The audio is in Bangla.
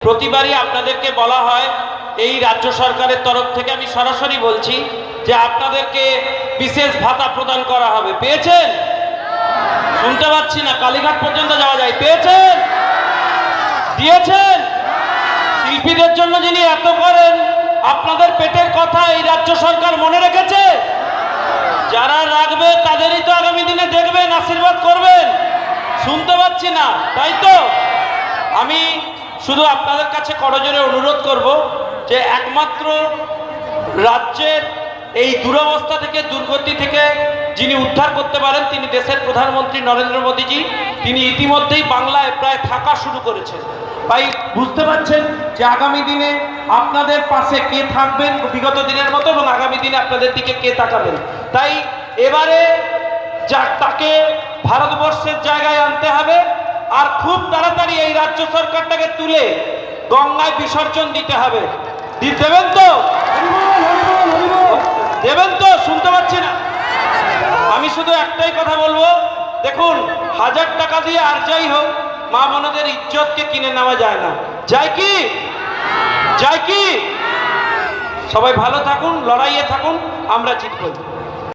প্রতিবারই আপনাদেরকে বলা হয়, এই রাজ্য সরকারের তরফ থেকে আমি সরাসরি বলছি যে আপনাদেরকে বিশেষ ভাতা প্রদান করা হবে। পেয়েছেন? শুনতে পাচ্ছি না, কালীঘাট পর্যন্ত যাওয়া যায়। পেয়েছেন? দিয়েছেন? শিল্পীদের জন্য যিনি এত করেন, আপনাদের পেটের কথা এই রাজ্য সরকার মনে রেখেছে? যারা রাখবে, তাদেরই তো আগামী দিনে দেখবেন, আশীর্বাদ করবেন। শুনতে পাচ্ছি না, তাই তো? শুধু আপনাদের কাছে করজোরে অনুরোধ করব যে একমাত্র রাজ্যের এই দুরবস্থা থেকে, দুর্গতি থেকে যিনি উদ্ধার করতে পারেন, তিনি দেশের প্রধানমন্ত্রী নরেন্দ্র মোদীজি, তিনি ইতিমধ্যেই বাংলায় প্রায় থাকা শুরু করেছেন। তাই বুঝতে পারছেন যে আগামী দিনে আপনাদের পাশে কে থাকবেন বিগত দিনের মতো এবং আগামী দিনে আপনাদের দিকে কে তাকাবেন? তাই এবারে যা, তাকে ভারতবর্ষের জায়গায় আনতে হবে আর খুব তাড়াতাড়ি এই রাজ্য সরকারটাকে তুলে গঙ্গায় বিসর্জন দিতে হবে। দেবেন তো? দেবেন তো? শুনতে পাচ্ছি না। আমি শুধু একটাই কথা বলব। দেখুন, হাজার টাকা দিয়ে আর যাই হোক, মা বোনদের ইজ্জতকে কিনে নেওয়া যায় না। যায় কি? যায় কি? সবাই ভালো থাকুন, লড়াইয়ে থাকুন, আমরা জিতবো।